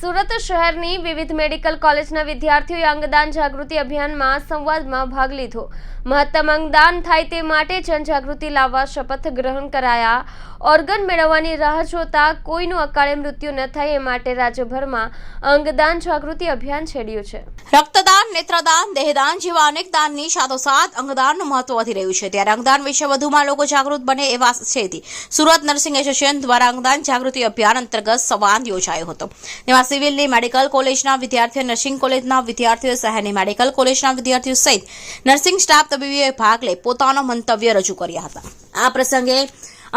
સુરત શહેરની વિવિધ મેડિકલ કોલેજના વિદ્યાર્થીઓએ અંગદાન જાગૃતિ અભિયાનમાં સંવાદમાં ભાગ લીધો. મહત્તમ અંગદાન થાય તે માટે જનજાગૃતિ લાવવા શપથ ગ્રહણ કરાયા. ઓર્ગન મેળવવાની રાહ જોતા કોઈનું અકાળે મૃત્યુ ન થાય એ માટે રાજ્યભરમાં અંગદાન જાગૃતિ અભિયાન છેડ્યું છે. રક્તદાન, નેત્રદાન, દેહદાન જેવા અનેક દાનની સાથોસાથ અંગદાનનું મહત્વ વધી રહ્યું છે. ત્યારે અંગદાન વિશે વધુમાં લોકો જાગૃત બને એવા છે સુરત નર્સિંગ એસોસિએશન દ્વારા અંગદાન જાગૃતિ અભિયાન અંતર્ગત સંવાદ યોજાયો હતો. તેમાં સિવિલની મેડિકલ કોલેજના વિદ્યાર્થીઓ, નર્સિંગ કોલેજના વિદ્યાર્થીઓ શહેરની મેડિકલ કોલેજના વિદ્યાર્થીઓ સહિત નર્સિંગ સ્ટાફ તબીબીઓએ ભાગ લઈ પોતાનો મંતવ્ય રજૂ કર્યા હતા. આ પ્રસંગે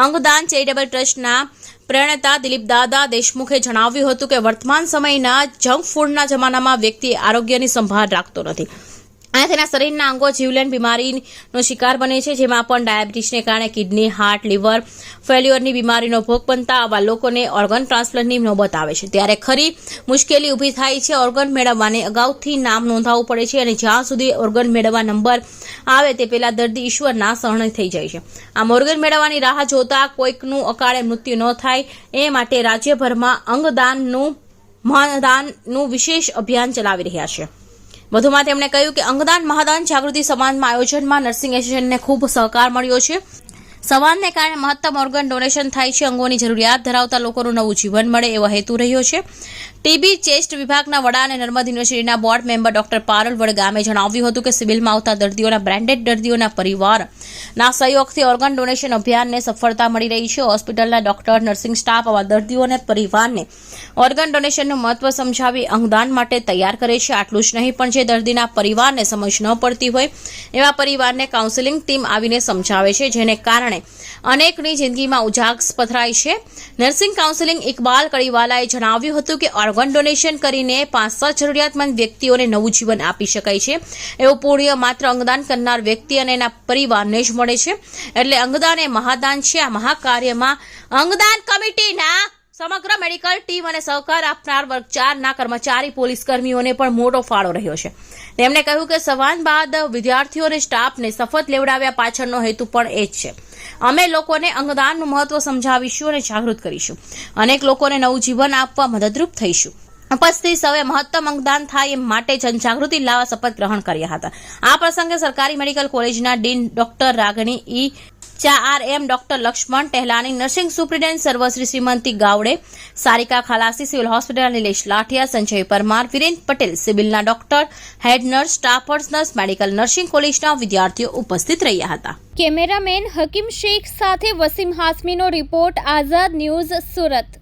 અંગદાન ચેરિટેબલ ટ્રસ્ટના પ્રણેતા દિલીપ દાદા દેશમુખે જણાવ્યું હતું કે વર્તમાન સમયના જંક ફૂડના જમાનામાં વ્યક્તિ આરોગ્યની સંભાળ રાખતો નથી. અને તેના શરીરના અંગો જીવલેણ બીમારીનો શિકાર બને છે, જેમાં પણ ડાયાબિટીસને કારણે કિડની, હાર્ટ, લીવર ફેલ્યુઅરની બીમારીનો ભોગ બનતા આવા લોકોને ઓર્ગન ટ્રાન્સપ્લાન્ટની નોબત આવે છે. ત્યારે ખરી મુશ્કેલી ઊભી થાય છે, ઓર્ગન મેળવવાને અગાઉથી નામ નોંધાવવું પડે છે અને જ્યાં સુધી ઓર્ગન મેળવવા નંબર આવે તે પહેલા દર્દી ઈશ્વરના શરણે થઈ જાય છે. આમ ઓર્ગન મેળવવાની રાહ જોતા કોઈકનું અકાળે મૃત્યુ ન થાય એ માટે રાજ્યભરમાં અંગદાનનું મહાદાનનું વિશેષ અભિયાન ચલાવી રહ્યા છે. વધુમાં તેમણે કહ્યું કે અંગદાન મહાદાન જાગૃતિ સમાજમાં આયોજનમાં નર્સિંગ એસોસિએશનને ખૂબ સહકાર મળ્યો છે. સંવાદને કારણે મહત્તમ ઓર્ગન ડોનેશન થાય છે અંગોની જરૂરિયાત ધરાવતા લોકોનું નવું જીવન મળે એવો હેતુ રહ્યો છે. ટીબી ચેસ્ટ વિભાગના વડા અને નર્મદ યુનિવર્સિટીના બોર્ડ મેમ્બર ડોક્ટર પારુલ વડગામે જણાવ્યું હતું કે સિવિલમાં આવતા દર્દીઓના બ્રાન્ડેડ દર્દીઓના પરિવારના સહયોગથી ઓર્ગન ડોનેશન અભિયાનને સફળતા મળી રહી છે. હોસ્પિટલના ડોક્ટર નર્સિંગ સ્ટાફ આવા દર્દીઓને પરિવારને ઓર્ગન ડોનેશનનું મહત્વ સમજાવી અંગદાન માટે તૈયાર કરે છે. આટલું જ નહીં, પણ જે દર્દીના પરિવારને સમજ ન પડતી હોય એવા પરિવારને કાઉન્સેલિંગ ટીમ આવીને સમજાવે છે, જેને કારણે અનેકની જિંદગીમાં ઉજાગસ પથરાય છે. નર્સિંગ કાઉન્સેલિંગ ઇકબાલ કડીવાલાએ જણાવ્યું હતું કે ઓર્ગન ડોનેશન કરીને પાંચ જરૂરિયાતમંદ વ્યક્તિઓને નવું જીવન આપી શકાય છે. એવું પુણ્ય માત્ર અંગદાન કરનાર વ્યક્તિ અને એના પરિવારને જ મળે છે. એટલે અંગદાન એ મહાદાન છે. આ મહાકાર્યમાં અંગદાન કમિટીના સમગ્ર મેડિકલ ટીમ અને સહકાર આપનાર વર્ગ ચારના કર્મચારી પોલીસ કર્મીઓને પણ મોટો ફાળો રહ્યો છે. તેમણે કહ્યું કે સવાન બાદ વિદ્યાર્થીઓ અને સ્ટાફને શપથ લેવડાવ્યા પાછળનો હેતુ પણ એ જ છે. અમે લોકોને અંગદાનનું મહત્વ સમજાવીશું અને જાગૃત કરીશું. અનેક લોકોને નવું જીવન આપવા મદદરૂપ થઈશું. ઉપસ્થિત સૌએ મહત્તમ અંગદાન થાય એ માટે જનજાગૃતિ લાવવા શપથ ગ્રહણ કર્યા હતા. આ પ્રસંગે સરકારી મેડિકલ કોલેજના ડીન ડોક્ટર રાગણી ઈ ચા R M doctor Laxman Tehlani nursing superintendent સર્વશ્રી Shrimati ગાવડે, Sarika Khalasi civil hospital Nilesh Lathiya, Sanjay Parmar Virendra Patel સિવિલના doctor, head nurse staffers nurse, medical nursing કોલેજના વિદ્યાર્થીઓ ઉપસ્થિત રહ્યા હતા. કેમેરામેન હકીમ શેખ સાથે વસીમ હાસમીનો રિપોર્ટ, આઝાદ ન્યૂઝ સુરત.